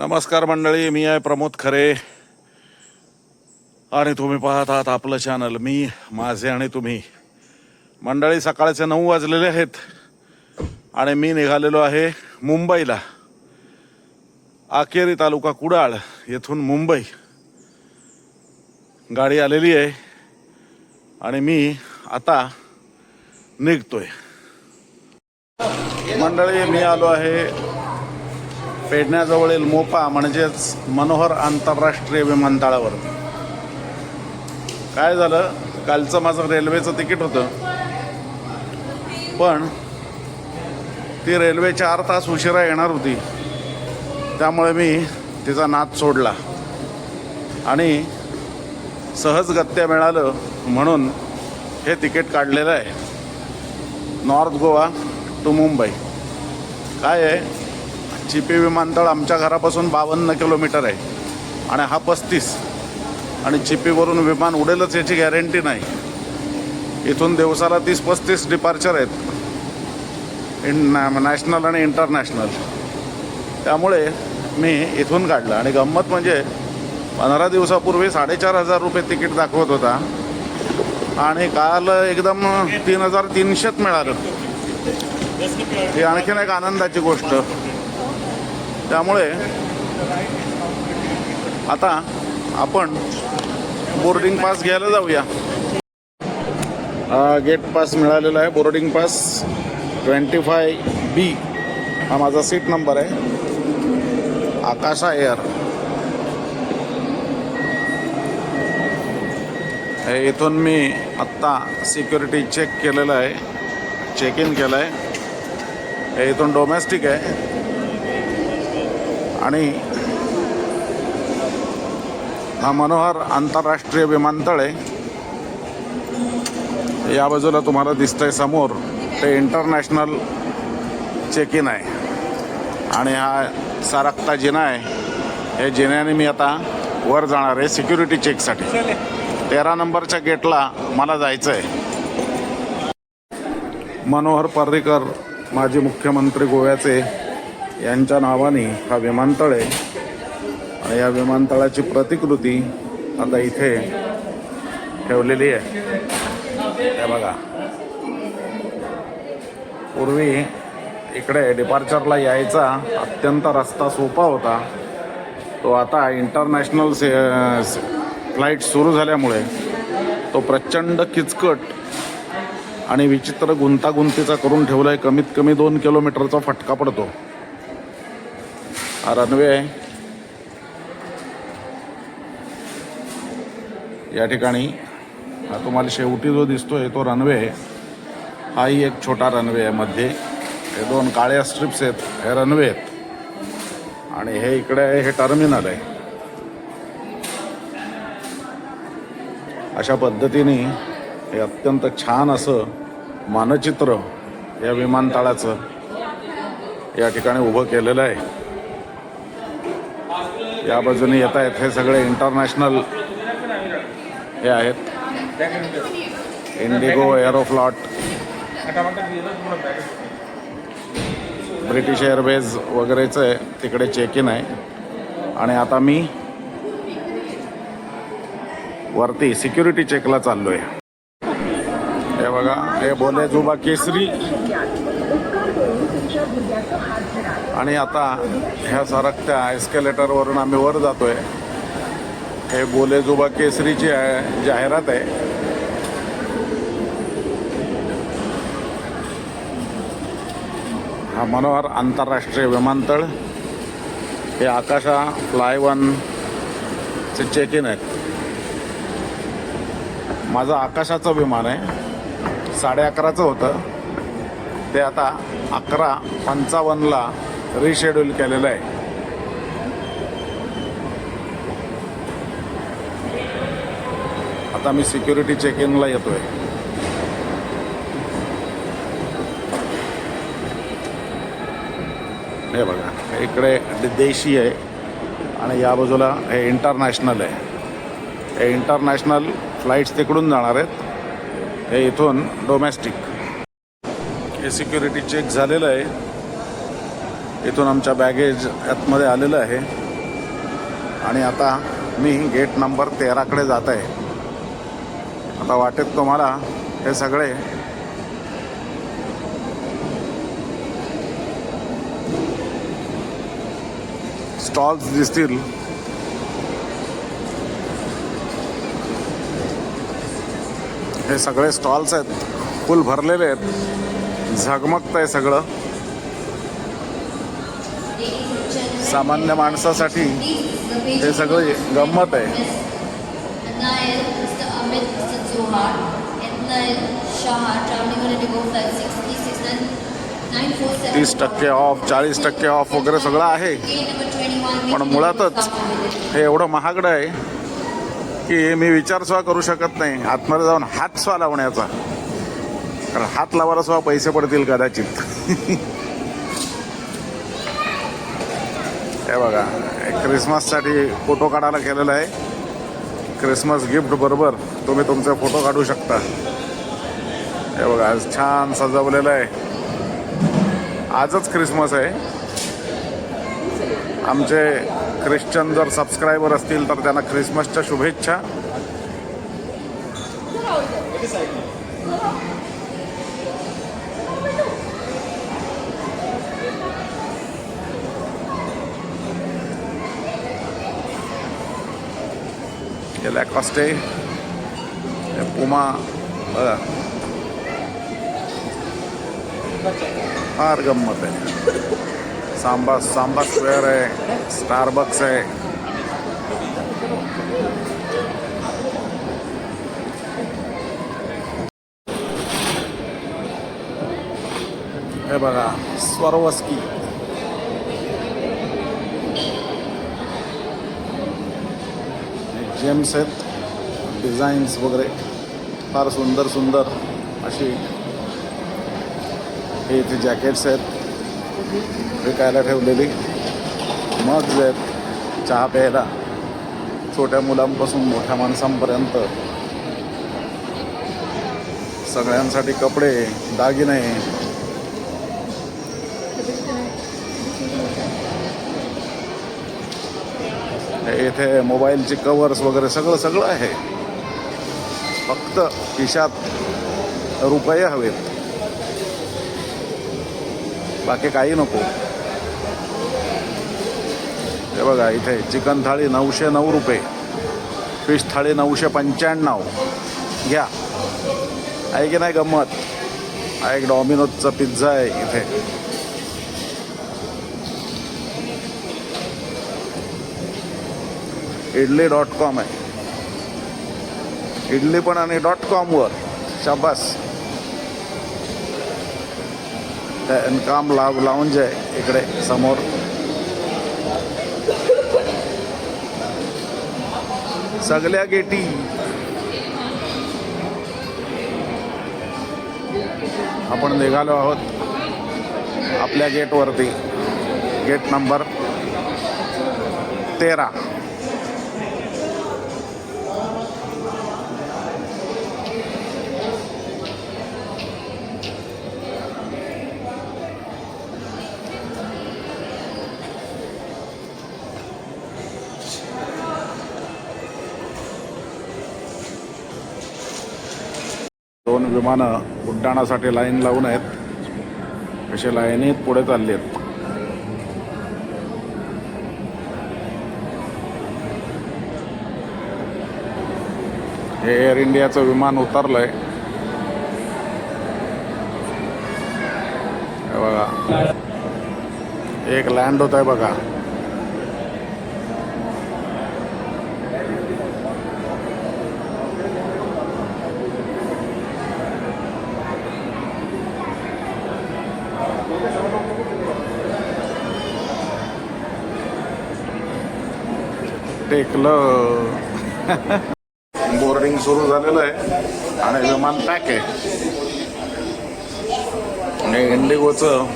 नमस्कार मंडळी मी आहे प्रमोद खरे. आणि तुम्ही पाहत आहात आपलं चॅनल मी माझे आणि तुम्ही. मंडळी सकाळचे नऊ वाजलेले आहेत आणि मी निघालेलो आहे मुंबईला. आकेरी तालुका कुडाळ येथून मुंबई. गाडी आलेली आहे आणि मी आता निघतोय. मंडळी मी आलो आहे पेडण्याजवळील मोपा म्हणजेच मनोहर आंतरराष्ट्रीय विमानतळावर. काय झालं? कालचं माझं रेल्वेचं तिकीट होतं. पण ती रेल्वे चार तास उशिरा येणार होती. त्यामुळे मी तिचा नाद सोडला. आणि सहज गत्या मिळालं म्हणून हे तिकीट काढलेलं आहे. North Goa to Mumbai. काय आहे? चिपी विमानतळ आमच्या घरापासून बावन्न किलोमीटर आहे. आणि हा पस्तीस. आणि चिपीवरून विमान उडेलच याची गॅरंटी नाही. इथून दिवसाला तीस पस्तीस डिपार्चर आहेत. इन नॅशनल आणि इंटरनॅशनल त्यामुळे मी इथून काढलं. आणि गंमत म्हणजे पंधरा दिवसापूर्वी साडेचार हजार रुपये तिकीट दाखवत होता. आणि काल एकदम तीन हजार तीनशेच मिळालं. ही आणखीन एक आनंदाची गोष्ट. त्यामुळे आता आपण बोर्डिंग पास घ्यायला जाऊया. गेट पास मिळालेला आहे boarding pass. Twenty five B हा माझा सीट नंबर आहे. आकाशा एअर हे इथून मी आत्ता सिक्युरिटी चेक केलेलं आहे. चेक इन केलं आहे हे इथून डोमेस्टिक आहे. आणि हा मनोहर आंतरराष्ट्रीय विमानतळ आहे. या बाजूला तुम्हाला दिसतंय समोर ते इंटरनॅशनल चेक इन आहे. आणि हा सारक्ता जिना आहे. हे जिन्याने मी आता वर जाणार आहे सिक्युरिटी चेकसाठी तेरा नंबरच्या गेटला मला जायचं आहे मनोहर पर्रीकर माजी मुख्यमंत्री गोव्याचे यांच्या नावाने हा विमानतळ आहे. आणि या विमानतळाची प्रतिकृती आता इथे ठेवलेली आहे. हे बघा. पूर्वी इकडे डिपार्चरला यायचा अत्यंत रस्ता सोपा होता. तो आता इंटरनॅशनल से फ्लाईट सुरू झाल्यामुळे तो प्रचंड किचकट आणि विचित्र गुंतागुंतीचा करून ठेवला आहे कमीत कमी दोन किलोमीटरचा फटका पडतो. हा रनवे आहे. या ठिकाणी हा तुम्हाला शेवटी जो दिसतोय तो रनवे आहे. हाही एक छोटा रनवे आहे मध्ये. हे दोन काळ्या स्ट्रिप्स आहेत हे रनवे आहेत. आणि हे इकडे आहे हे टर्मिनल आहे. अशा पद्धतीने हे अत्यंत छान असं मानचित्र या विमानतळाचं या ठिकाणी उभं केलेलं आहे. या बाजूने येत आहेत. हे सगळे इंटरनॅशनल हे आहेत. इंडिगो एरोफ्लॉट ब्रिटिश एअरवेज वगैरेचं तिकडे चेक इन आहे. आणि आता मी वरती सिक्युरिटी चेकला चाललो आहे हे बघा हे बोले जुबा केसरी. आणि आता ह्या सरकत्या एस्केलेटरवरून आम्ही वर जातो आहे हे बोले जुबा केसरीची आहे जाहिरात आहे. हा मनोहर आंतरराष्ट्रीय विमानतळ. हे आकाशा फ्लाय चे चेक इन आहेत. माझं आकाशाचं विमान आहे. साडे अकराचं होतं. ते आता अकरा पंचावन्नला रिशेड्यूल केलेलं आहे. आता मी सिक्युरिटी चेक इनला येतोय. हे बघा इकडे देशी आहे आणि या बाजूला हे इंटरनॅशनल आहे. हे इंटरनॅशनल फ्लाईट्स तिकडून जाणार आहेत. हे इथून डोमेस्टिक हे सिक्युरिटी चेक झालेलं आहे. इथून आमच्या बॅगेज आतमध्ये आलेलं आहे. आणि आता मी गेट नंबर तेराकडे जात आहे. आता वाटेत तुम्हाला हे सगळे स्टॉल्स दिसतील. हे सगळे स्टॉल्स आहेत. फुल भरलेले आहेत. झगमगत आहे सगळं. सामान्य माणसासाठी हे सगळं गंमत आहे तीस टक्के ऑफ चाळीस टक्के ऑफ वगैरे सगळं आहे. पण मुळातच हे एवढं महागडं आहे की मी विचार सुद्धा करू शकत नाही. आतमध्ये जाऊन हात स्वा लावण्याचा. कारण हात लावायला सुद्धा पैसे पडतील कदाचित. हे बघा क्रिसमससाठी फोटो काढायला केलेला आहे. क्रिसमस गिफ्ट बरोबर तुम्ही तुमचे फोटो काढू शकता. हे बघा आज छान सजवलेलं आहे. आजच क्रिसमस आहे. आमचे ख्रिश्चन जर सबस्क्रायबर असतील तर त्यांना ख्रिसमसच्या शुभेच्छा. हे लॅकॉस्टे हे पुमा बघा फार गंमत आहे सांबा सांबा स्क्वेअर आहे स्टारबक्स आहे हे बघा स्वरवस्की जेम्स आहेत डिझाईन्स वगैरे फार सुंदर सुंदर अशी. हे इथे जॅकेट्स आहेत विकायला ठेवलेली. मग्ज आहेत चहा प्यायला छोट्या मुलांपासून मोठ्या माणसांपर्यंत. सगळ्यांसाठी कपडे दागिने. येथे इथे मोबाईलचे कवर्स वगैरे सगळं सगळं आहे. फक्त खिशात रुपये हवेत. बाकी काही नको. हे बघा इथे चिकन थाळी नऊशे नऊ रुपये. फिश थाळी नऊशे पंच्याण्णव. घ्या. आहे की नाही गंमत? हा एक डॉमिनोजचा पिझ्झा आहे इथे. इडली डॉट कॉम आहे. इडली पण आणि डॉट कॉमवर शाबास. काम लाव लावून आहे इकडे समोर. सगळ्या गेटी. आपण निघालो आहोत आपल्या गेटवरती. गेट नंबर तेरा. दोन विमानं उड्डाणासाठी लाईन लावून आहेत. असे लाईनीत पुढे चालले आहेत. हे एअर इंडियाचं विमान उतरलंय. बघा. एक लँड होत आहे बघा. टेकलं बोर्डिंग सुरू झालेलं आहे. आणि विमान पॅक आहे. आणि इंडिगोचं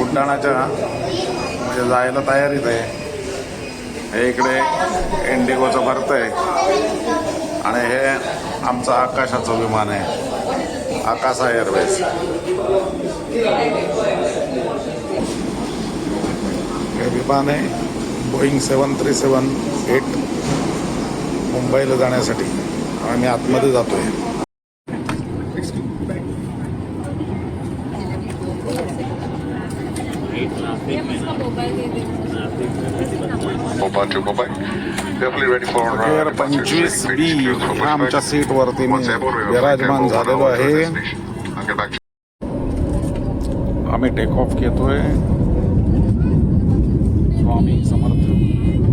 उड्डाणाच्या म्हणजे जायला तयारीत आहे. हे इकडे इंडिगोचं भरत आहे. आणि हे आमचं आकाशाचं विमान आहे. आकाशा एअरवेज हे विमान आहे. Boeing seven three seven eight मुंबईला जाण्यासाठी. आम्ही आतमध्ये जातोय. पंचवीस बी आमच्या सीट वरती मी विराजमान झालेलो आहे. आम्ही टेक ऑफ घेतोय. homem, só para tudo.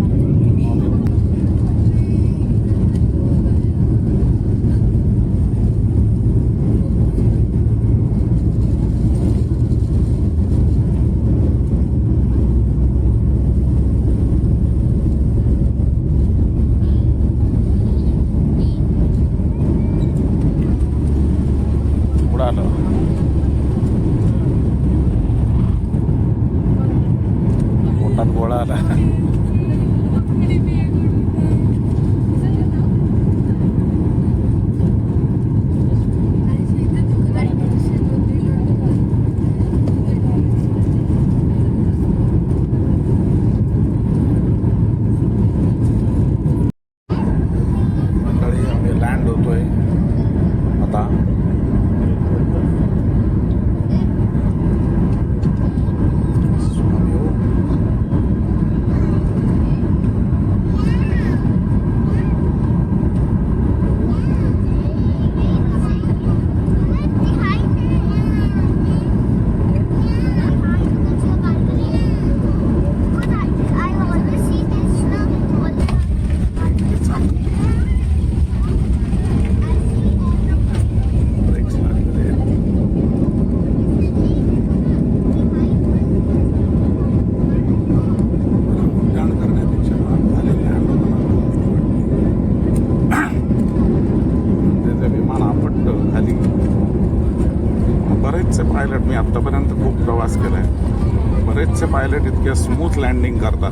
मी आत्तापर्यंत खूप प्रवास केला आहे बरेचसे पायलट इतके स्मूथ लँडिंग करतात.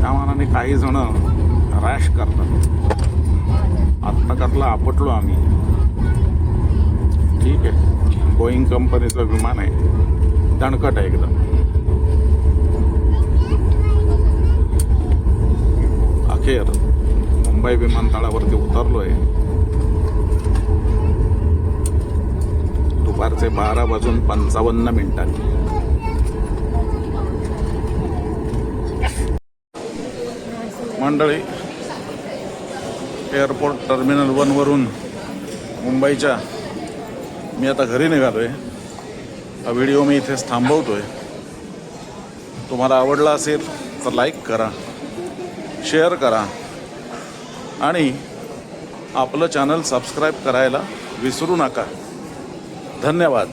त्या मानाने काही जण रॅश करतात. आत्ता कसला आपटलो आम्ही. ठीक आहे. बोईंग कंपनीचं विमान आहे. दणकट आहे एकदम. अखेर मुंबई विमानतळावरती उतरलो आहे दुपारचे बारा वाजून पंचावन्न मिनिटांनी. मंडळी एअरपोर्ट टर्मिनल वनवरून मुंबईच्या मी आता घरी निघालोय. हा व्हिडिओ मी इथेच थांबवतोय. तुम्हाला आवडला असेल तर लाईक करा शेअर करा आणि आपलं चॅनल सबस्क्राईब करायला विसरू नका. धन्यवाद.